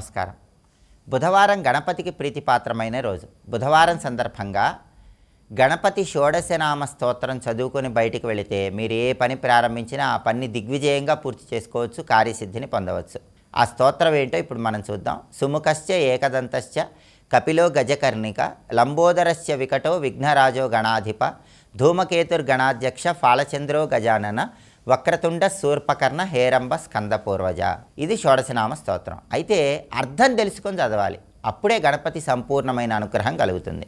నమస్కారం. బుధవారం గణపతికి ప్రీతిపాత్రమైన రోజు. బుధవారం సందర్భంగా గణపతి షోడశనామ స్తోత్రం చదువుకొని బయటికి వెళితే మీరు ఏ పని ప్రారంభించినా ఆ పని దిగ్విజయంగా పూర్తి చేసుకోవచ్చు కార్యసిద్ధిని పొందవచ్చు. ఆ స్తోత్రం ఏంటో ఇప్పుడు మనం చూద్దాం. సుముఖశ్చ ఏకదంతశ్చ కపిలో గజకర్ణిక లంబోదరస్య వికటో విఘ్నరాజో గణాధిప ధూమకేతుర్గణాధ్యక్ష ఫాలచంద్రో గజానన వక్రతుండ శూర్పకర్ణ హేరంబ స్కందపూర్వజ. ఇది షోడశనామ స్తోత్రం. అయితే అర్థం తెలుసుకొని చదవాలి. అప్పుడే గణపతి సంపూర్ణమైన అనుగ్రహం కలుగుతుంది.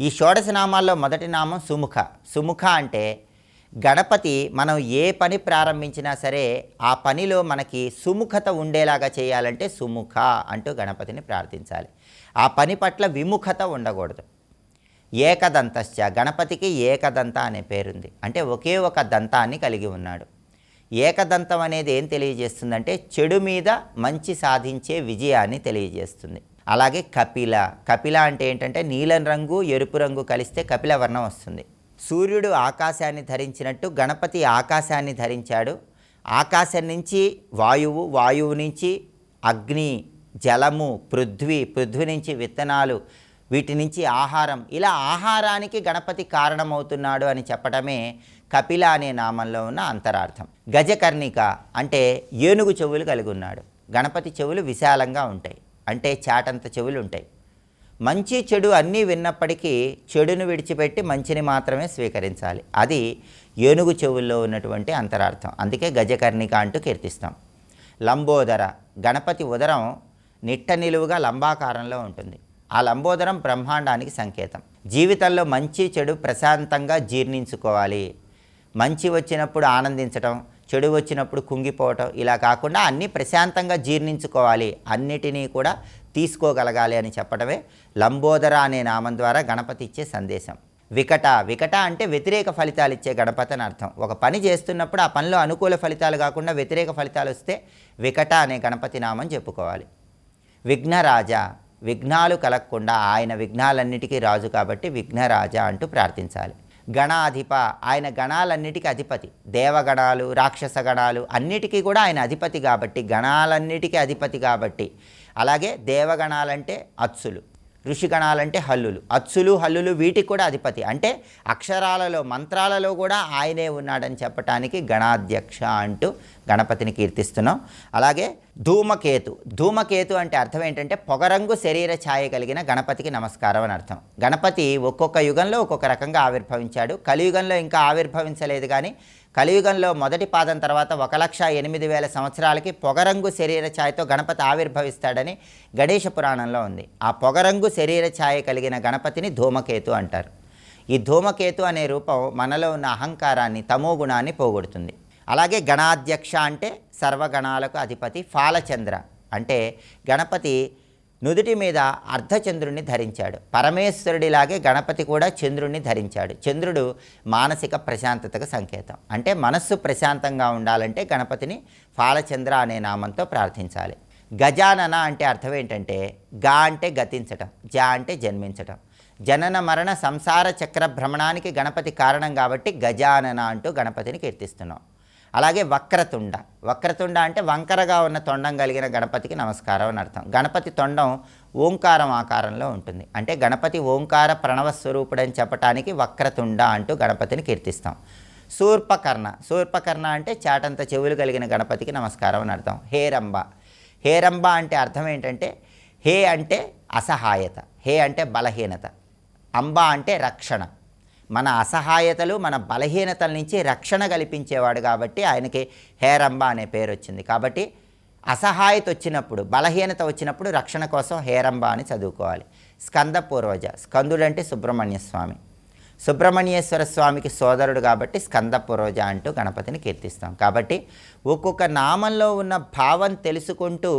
ఈ షోడశనామాల్లో మొదటి నామం సుముఖ. సుముఖ అంటే గణపతి మనం ఏ పని ప్రారంభించినా సరే ఆ పనిలో మనకి సుముఖత ఉండేలాగా చేయాలంటే సుముఖ అంటూ గణపతిని ప్రార్థించాలి. ఆ పని పట్ల విముఖత ఉండకూడదు. ఏకదంతశ్చ గణపతికి ఏకదంత అనే పేరుంది. అంటే ఒకే ఒక దంతాన్ని కలిగి ఉన్నాడు. ఏకదంతం అనేది ఏం తెలియజేస్తుందంటే చెడు మీద మంచి సాధించే విజయాన్ని తెలియజేస్తుంది. అలాగే కపిల కపిల అంటే ఏంటంటే నీలం రంగు ఎరుపు రంగు కలిస్తే కపిల వర్ణం వస్తుంది. సూర్యుడు ఆకాశాన్ని ధరించినట్టు గణపతి ఆకాశాన్ని ధరించాడు. ఆకాశం నుంచి వాయువు వాయువు నుంచి అగ్ని జలము పృథ్వీ పృథ్వీ నుంచి విత్తనాలు వీటి నుంచి ఆహారం. ఇలా ఆహారానికి గణపతి కారణమవుతున్నాడు అని చెప్పడమే కపిల అనే నామంలో ఉన్న అంతరార్థం. గజకర్ణిక అంటే ఏనుగు చెవులు కలిగి ఉన్నాడు గణపతి చెవులు విశాలంగా ఉంటాయి. అంటే చాటంత చెవులు ఉంటాయి మంచి చెడు అన్నీ విన్నప్పటికీ చెడును విడిచిపెట్టి మంచిని మాత్రమే స్వీకరించాలి. అది ఏనుగు చెవుల్లో ఉన్నటువంటి అంతరార్థం. అందుకే గజకర్ణిక అంటూ కీర్తిస్తాం. లంబోదర. గణపతి ఉదరం నిట్ట నిలువుగా లంబాకారంలో ఉంటుంది. ఆ లంబోదరం బ్రహ్మాండానికి సంకేతం. జీవితంలో మంచి చెడు ప్రశాంతంగా జీర్ణించుకోవాలి. మంచి వచ్చినప్పుడు ఆనందించటం చెడు వచ్చినప్పుడు కుంగిపోవటం ఇలా కాకుండా అన్నీ ప్రశాంతంగా జీర్ణించుకోవాలి. అన్నిటినీ కూడా తీసుకోగలగాలి అని చెప్పడమే లంబోదర అనే నామం ద్వారా గణపతి ఇచ్చే సందేశం. వికట వికట అంటే వ్యతిరేక ఫలితాలు ఇచ్చే గణపతి అని అర్థం. ఒక పని చేస్తున్నప్పుడు ఆ పనిలో అనుకూల ఫలితాలు కాకుండా వ్యతిరేక ఫలితాలు వస్తే వికట అనే గణపతి నామం చెప్పుకోవాలి. విఘ్నరాజ విఘ్నాలు కలగకుండా ఆయన విఘ్నాలన్నిటికీ రాజు కాబట్టి విఘ్నరాజ అంటూ ప్రార్థించాలి. గణాధిప ఆయన గణాలన్నిటికీ అధిపతి. దేవగణాలు రాక్షస గణాలు అన్నిటికీ కూడా ఆయన అధిపతి కాబట్టి గణాలన్నిటికీ అధిపతి కాబట్టి. అలాగే దేవగణాలంటే అచ్చులు. ఋషిగణాలంటే హల్లులు. అచ్చులు హల్లులు వీటికి కూడా అధిపతి. అంటే అక్షరాలలో మంత్రాలలో కూడా ఆయనే ఉన్నాడని చెప్పటానికి గణాధ్యక్ష అంటూ గణపతిని కీర్తిస్తున్నాం. అలాగే ధూమకేతు. ధూమకేతు అంటే అర్థం ఏంటంటే పొగరంగు శరీర ఛాయ కలిగిన గణపతికి నమస్కారం అని అర్థం. గణపతి ఒక్కొక్క యుగంలో ఒక్కొక్క రకంగా ఆవిర్భవించాడు. కలియుగంలో ఇంకా ఆవిర్భవించలేదు కానీ కలియుగంలో మొదటి పాదం తర్వాత ఒక లక్ష ఎనిమిది వేల సంవత్సరాలకి పొగరంగు శరీర ఛాయతో గణపతి ఆవిర్భవిస్తాడని గణేష పురాణంలో ఉంది. ఆ పొగరంగు శరీర ఛాయ కలిగిన గణపతిని ధూమకేతు అంటారు. ఈ ధూమకేతు అనే రూపం మనలో ఉన్న అహంకారాన్ని తమో గుణాన్ని పోగొడుతుంది. అలాగే గణాధ్యక్ష అంటే సర్వగణాలకు అధిపతి ఫాలచంద్ర. అంటే గణపతి నుదుటి మీద అర్ధచంద్రుణ్ణి ధరించాడు. పరమేశ్వరుడిలాగే గణపతి కూడా చంద్రుణ్ణి ధరించాడు. చంద్రుడు మానసిక ప్రశాంతతకు సంకేతం. అంటే మనస్సు ప్రశాంతంగా ఉండాలంటే గణపతిని ఫాలచంద్ర అనే నామంతో ప్రార్థించాలి. గజానన అంటే అర్థం ఏంటంటే గా అంటే గతించటం జా అంటే జన్మించటం. జనన మరణ సంసార చక్ర భ్రమణానికి గణపతి కారణం కాబట్టి గజానన అంటూ గణపతిని కీర్తిస్తున్నాం. అలాగే వక్రతుండ. వక్రతుండ అంటే వంకరగా ఉన్న తొండం కలిగిన గణపతికి నమస్కారం అని అర్థం. గణపతి తొండం ఓంకారం ఆకారంలో ఉంటుంది. అంటే గణపతి ఓంకార ప్రణవ స్వరూపుడని చెప్పటానికి వక్రతుండ అంటూ గణపతిని కీర్తిస్తాం. శూర్పకర్ణ శూర్పకర్ణ అంటే చాటంత చెవులు కలిగిన గణపతికి నమస్కారం అని అర్థం. హేరంబ హేరంబ అంటే అర్థం ఏంటంటే హే అంటే అసహాయత. హే అంటే బలహీనత. అంబ అంటే రక్షణ. మన అసహాయతలు మన బలహీనతల నుంచి రక్షణ కల్పించేవాడు కాబట్టి ఆయనకి హేరంబ అనే పేరు వచ్చింది. కాబట్టి అసహాయత వచ్చినప్పుడు బలహీనత వచ్చినప్పుడు రక్షణ కోసం హేరంబ అని చదువుకోవాలి. స్కంద పూర్వజ స్కందుడంటే సుబ్రహ్మణ్య స్వామి. సుబ్రహ్మణ్యేశ్వర స్వామికి సోదరుడు కాబట్టి స్కంద పురోజ అంటూ గణపతిని కీర్తిస్తాం. కాబట్టి ఒక్కొక్క నామంలో ఉన్న భావం తెలుసుకుంటూ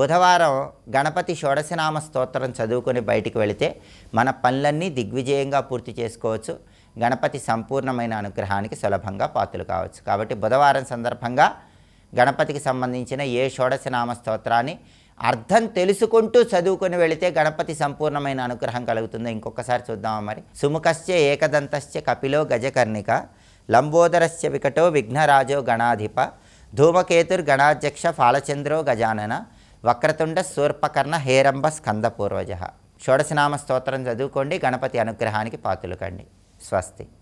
బుధవారం గణపతి షోడశనామ స్తోత్రం చదువుకొని బయటికి వెళితే మన పనులన్నీ దిగ్విజయంగా పూర్తి చేసుకోవచ్చు. గణపతి సంపూర్ణమైన అనుగ్రహానికి సులభంగా పాత్రలు కావచ్చు. కాబట్టి బుధవారం సందర్భంగా గణపతికి సంబంధించిన ఏ షోడశనామ స్తోత్రాన్ని అర్థం తెలుసుకుంటూ చదువుకుని వెళితే గణపతి సంపూర్ణమైన అనుగ్రహం కలుగుతుందో. ఇంకొకసారి చూద్దామా మరి. సుముఖశ్చే ఏకదంతశ్చ కపిలో గజకర్ణిక లంబోదరస్య వికటో విఘ్నరాజో గణాధిప ధూమకేతుర్ గణాధ్యక్ష ఫాలచంద్రో గజానన వక్రతుండ శూర్పకర్ణ హేరంబ స్కందపూర్వజ. షోడశనామ స్తోత్రం చదువుకోండి గణపతి అనుగ్రహానికి పాతులు కండి. స్వస్తి.